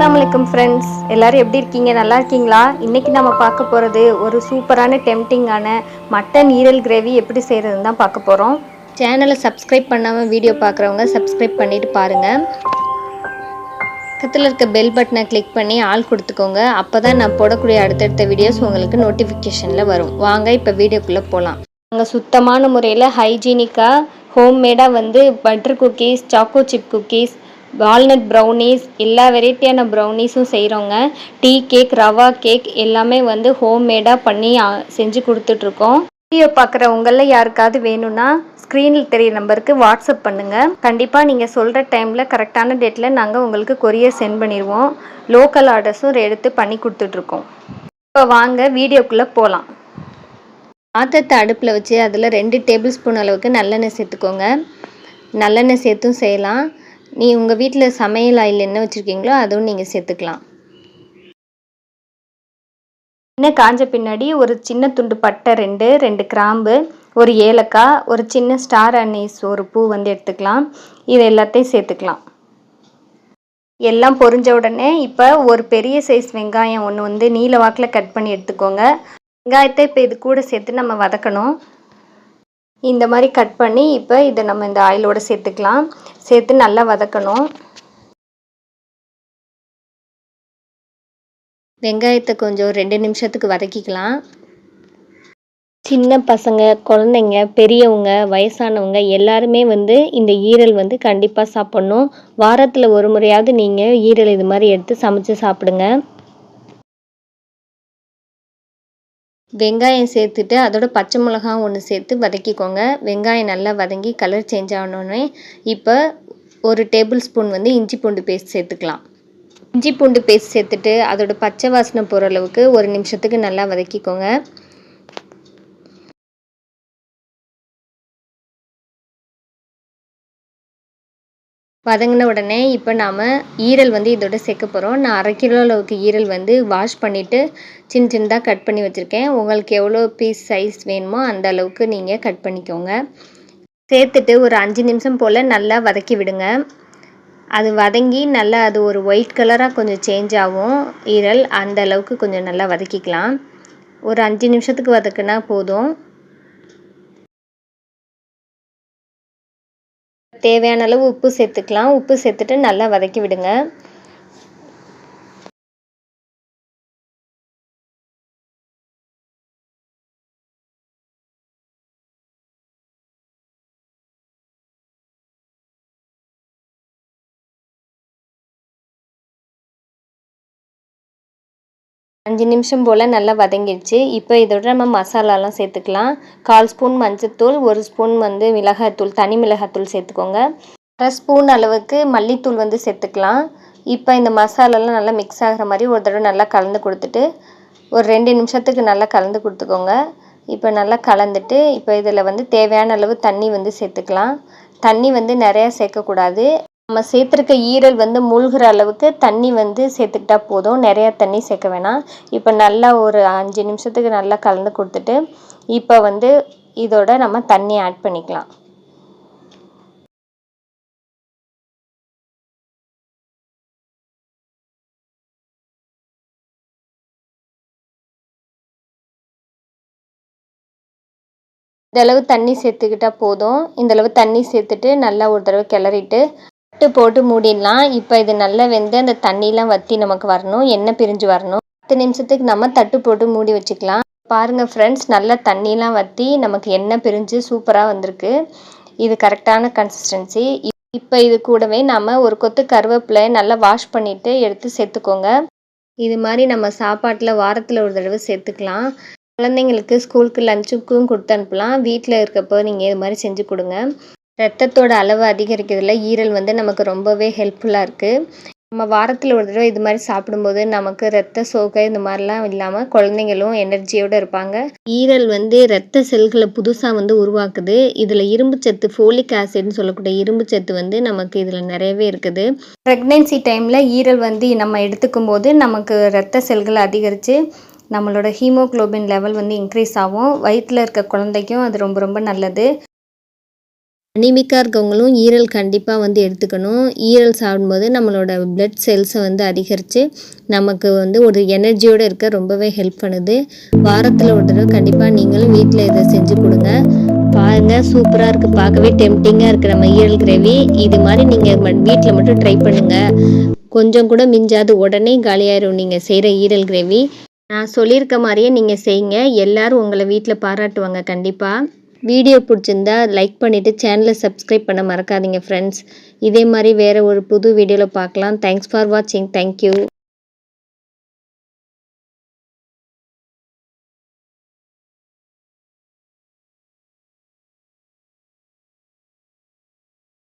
அஸ்ஸலாமு ஃப்ரெண்ட்ஸ் எல்லாரும் எப்படி இருக்கீங்க? நல்லா இருக்கீங்களா? இன்னைக்கு நம்ம பார்க்க போகிறது ஒரு சூப்பரான டெம்டிங்கான மட்டன் ஈரல் கிரேவி எப்படி செய்கிறதுன்னு தான் பார்க்க போகிறோம் சேனலை சப்ஸ்கிரைப் பண்ணாமல் வீடியோ பார்க்குறவங்க சப்ஸ்கிரைப் பண்ணிட்டு பாருங்கள் பக்கத்தில் இருக்க பெல் பட்டனை கிளிக் பண்ணி ஆள் கொடுத்துக்கோங்க. அப்போ தான் நான் போடக்கூடிய அடுத்தடுத்த வீடியோஸ் உங்களுக்கு நோட்டிஃபிகேஷனில் வரும். வாங்க இப்போ வீடியோக்குள்ளே போகலாம் நாங்கள் சுத்தமான முறையில் ஹைஜீனிக்காக ஹோம்மேடாக வந்து butter cookies choco chip cookies walnut brownies எல்லா வெரைட்டியான ப்ரௌனீஸும் செய்கிறோங்க டீ கேக் ரவா கேக் எல்லாமே வந்து ஹோம்மேடாக பண்ணி செஞ்சு கொடுத்துட்ருக்கோம். வீடியோ பார்க்குற உங்களில் யாருக்காவது வேணும்னா ஸ்க்ரீனில் தெரிய நம்பருக்கு வாட்ஸ்அப் பண்ணுங்கள் கண்டிப்பாக நீங்கள் சொல்கிற டைமில் கரெக்டான டேட்டில் நாங்கள் உங்களுக்கு கொரியர் சென்ட் பண்ணிடுவோம். லோக்கல் ஆர்டர்ஸும் எடுத்து பண்ணி கொடுத்துட்ருக்கோம். இப்போ வாங்க வீடியோக்குள்ளே போகலாம் பாத்திரத்தை அடுப்பில் வச்சு அதில் ரெண்டு டேபிள் ஸ்பூன் அளவுக்கு நல்லெண்ணெய் சேர்த்துக்கோங்க. நல்லெண்ணெய் சேர்த்தும் செய்யலாம். நீ உங்கள் வீட்டில் சமையல் ஆயில் என்ன வச்சுருக்கீங்களோ அதுவும் நீங்கள் சேர்த்துக்கலாம். எண்ணெய் காஞ்ச பின்னாடி ஒரு சின்ன துண்டு பட்டை ரெண்டு ரெண்டு கிராம்பு ஒரு ஏலக்காய் ஒரு சின்ன ஸ்டார் அனீஸ் ஒரு பூ வந்து எடுத்துக்கலாம். இது எல்லாத்தையும் சேர்த்துக்கலாம். எல்லாம் பொரிஞ்ச உடனே இப்போ ஒரு பெரிய சைஸ் வெங்காயம் ஒன்று வந்து நீல வாக்கில் கட் பண்ணி எடுத்துக்கோங்க. வெங்காயத்தை இப்போ இது கூட சேர்த்து நம்ம வதக்கணும். இந்த மாதிரி கட் பண்ணி இப்போ இதை நம்ம இந்த ஆயிலோடு சேர்த்துக்கலாம். சேர்த்து நல்லா வதக்கணும். வெங்காயத்தை கொஞ்சம் ரெண்டு நிமிஷத்துக்கு வதக்கிக்கலாம். சின்ன பசங்க குழந்தைங்க பெரியவங்க வயசானவங்க எல்லாருமே வந்து இந்த ஈரல் வந்து கண்டிப்பாக சாப்பிட்ணும். வாரத்தில் ஒரு முறையாவது நீங்கள் ஈரல் இது மாதிரி எடுத்து சமைச்சு சாப்பிடுங்க. வெங்காயம் சேர்த்துட்டு அதோட பச்சை மிளகாவும் ஒன்று சேர்த்து வதக்கிக்கோங்க. வெங்காயம் நல்லா வதங்கி கலர் சேஞ்ச் ஆனோடனே இப்போ ஒரு டேபிள் ஸ்பூன் வந்து இஞ்சி பூண்டு பேஸ்ட் சேர்த்துக்கலாம். இஞ்சி பூண்டு பேஸ்ட் சேர்த்துட்டு அதோட பச்சை வாசனை போகிற அளவுக்கு ஒரு நிமிஷத்துக்கு நல்லா வதக்கிக்கோங்க. வதங்கின உடனே இப்போ நாம் ஈரல் வந்து இதோட சேர்க்க போகிறோம் நான் அரை கிலோ அளவுக்கு ஈரல் வந்து வாஷ் பண்ணிவிட்டு சின்ன சின்னதாக கட் பண்ணி வச்சுருக்கேன். உங்களுக்கு எவ்வளோ பீஸ் சைஸ் வேணுமோ அந்த அளவுக்கு நீங்கள் கட் பண்ணிக்கோங்க. சேர்த்துட்டு ஒரு அஞ்சு நிமிஷம் போல் நல்லா வதக்கி விடுங்க. அது வதங்கி நல்லா அது ஒரு ஒயிட் கலராக கொஞ்சம் சேஞ்ச் ஆகும். ஈரல் அந்த அளவுக்கு கொஞ்சம் நல்லா வதக்கிக்கலாம். ஒரு அஞ்சு நிமிஷத்துக்கு வதக்குனா போதும். தேவையான அளவு உப்பு சேர்த்துக்கலாம். உப்பு சேர்த்துட்டு நல்லா வதக்கி விடுங்க. அஞ்சு நிமிஷம் போல் நல்லா வதங்கிடுச்சு. இப்போ இதோட நம்ம மசாலாலாம் சேர்த்துக்கலாம். கால் ஸ்பூன் மஞ்சத்தூள் ஒரு ஸ்பூன் வந்து மிளகாய்த்தூள் தனி மிளகாய்த்தூள் சேர்த்துக்கோங்க. அரை ஸ்பூன் அளவுக்கு மல்லித்தூள் வந்து சேர்த்துக்கலாம். இப்போ இந்த மசாலாலாம் நல்லா மிக்ஸ் ஆகிற மாதிரி ஒரு தடவை நல்லா கலந்து கொடுத்துட்டு ஒரு ரெண்டு நிமிஷத்துக்கு நல்லா கலந்து கொடுத்துக்கோங்க. இப்போ நல்லா கலந்துட்டு இப்போ இதில் வந்து தேவையான அளவு தண்ணி வந்து சேர்த்துக்கலாம். தண்ணி வந்து நிறையா சேர்க்கக்கூடாது. நம்ம சேர்த்துருக்க ஈரல் வந்து மூழ்கிற அளவுக்கு தண்ணி வந்து சேர்த்துக்கிட்டா போதும். நிறையா தண்ணி சேர்க்க வேணாம். இப்போ நல்லா ஒரு அஞ்சு நிமிஷத்துக்கு நல்லா கலந்து கொடுத்துட்டு இப்போ வந்து இதோட நம்ம தண்ணி ஆட் பண்ணிக்கலாம். இந்தளவு தண்ணி சேர்த்துக்கிட்டா போதும். இந்தளவு தண்ணி சேர்த்துட்டு நல்லா ஒரு தடவை கிளறிட்டு தட்டு போட்டு மூடிடலாம். இப்போ இது நல்லா வெந்து அந்த தண்ணிலாம் வற்றி நமக்கு வரணும். எண்ணெய் பிரிஞ்சு வரணும். பத்து நிமிஷத்துக்கு நம்ம தட்டு போட்டு மூடி வச்சுக்கலாம். பாருங்கள் ஃப்ரெண்ட்ஸ் நல்லா தண்ணியெலாம் வற்றி நமக்கு எண்ணெய் பிரிஞ்சு சூப்பராக வந்திருக்கு. இது கரெக்டான கன்சிஸ்டன்சி இப்போ இது கூடவே நம்ம ஒரு கொத்து கருவேப்பிலை நல்லா வாஷ் பண்ணிவிட்டு எடுத்து சேர்த்துக்கோங்க. இது மாதிரி நம்ம சாப்பாட்டில் வாரத்தில் ஒரு தடவை சேர்த்துக்கலாம். குழந்தைங்களுக்கு ஸ்கூலுக்கு லஞ்சுக்கும் கொடுத்து அனுப்பலாம். வீட்டில் இருக்கப்போ நீங்கள் இது மாதிரி செஞ்சு கொடுங்க. ரத்தத்தோட அளவு அதிகரிக்கிறதுல ஈரல் வந்து நமக்கு ரொம்பவே ஹெல்ப்ஃபுல்லாக இருக்குது நம்ம வாரத்தில் ஒரு தடவை இது மாதிரி சாப்பிடும்போது நமக்கு ரத்த சோகை இந்த மாதிரிலாம் இல்லாமல் குழந்தைங்களும் எனர்ஜியோடு இருப்பாங்க. ஈரல் வந்து ரத்த செல்களை புதுசாக வந்து உருவாக்குது. இதில் இரும்பு சத்து ஃபோலிக் ஆசிட்னு சொல்லக்கூடிய இரும்பு சத்து வந்து நமக்கு இதில் நிறையவே இருக்குது. ப்ரெக்னென்சி டைமில் ஈரல் வந்து நம்ம எடுத்துக்கும் போது நமக்கு ரத்த செல்களை அதிகரித்து நம்மளோட ஹீமோக்ளோபின் லெவல் வந்து இன்க்ரீஸ் ஆகும். வயிற்றில் இருக்க குழந்தைக்கும் அது ரொம்ப ரொம்ப நல்லது. அனிமிக்காக இருக்கவங்களும் ஈரல் கண்டிப்பாக வந்து எடுத்துக்கணும். ஈரல் சாப்பிடும்போது நம்மளோட பிளட் செல்ஸை வந்து அதிகரித்து நமக்கு வந்து ஒரு எனர்ஜியோடு இருக்க ரொம்பவே ஹெல்ப் பண்ணுது. வாரத்தில் ஒரு தடவை கண்டிப்பாக நீங்களும் வீட்டில் இதை செஞ்சு கொடுங்க. பாருங்கள் சூப்பராக இருக்குது பார்க்கவே டெம்டிங்காக இருக்குது நம்ம ஈரல் கிரேவி. இது மாதிரி நீங்கள் வீட்டில் மட்டும் ட்ரை பண்ணுங்கள் கொஞ்சம் கூட மிஞ்சாது. உடனே காலியாயிரும் நீங்கள் செய்கிற ஈரல் கிரேவி. நான் சொல்லியிருக்க மாதிரியே நீங்கள் செய்யுங்க. எல்லோரும் உங்களை வீட்டில் பாராட்டுவாங்க கண்டிப்பாக வீடியோ பிடிச்சிருந்தா லைக் பண்ணிவிட்டு சேனலை சப்ஸ்கிரைப் பண்ண மறக்காதீங்க ஃப்ரெண்ட்ஸ் இதே மாதிரி வேறு ஒரு புது வீடியோவில் பார்க்கலாம். தேங்க்ஸ் ஃபார் வாட்சிங் தேங்க்யூ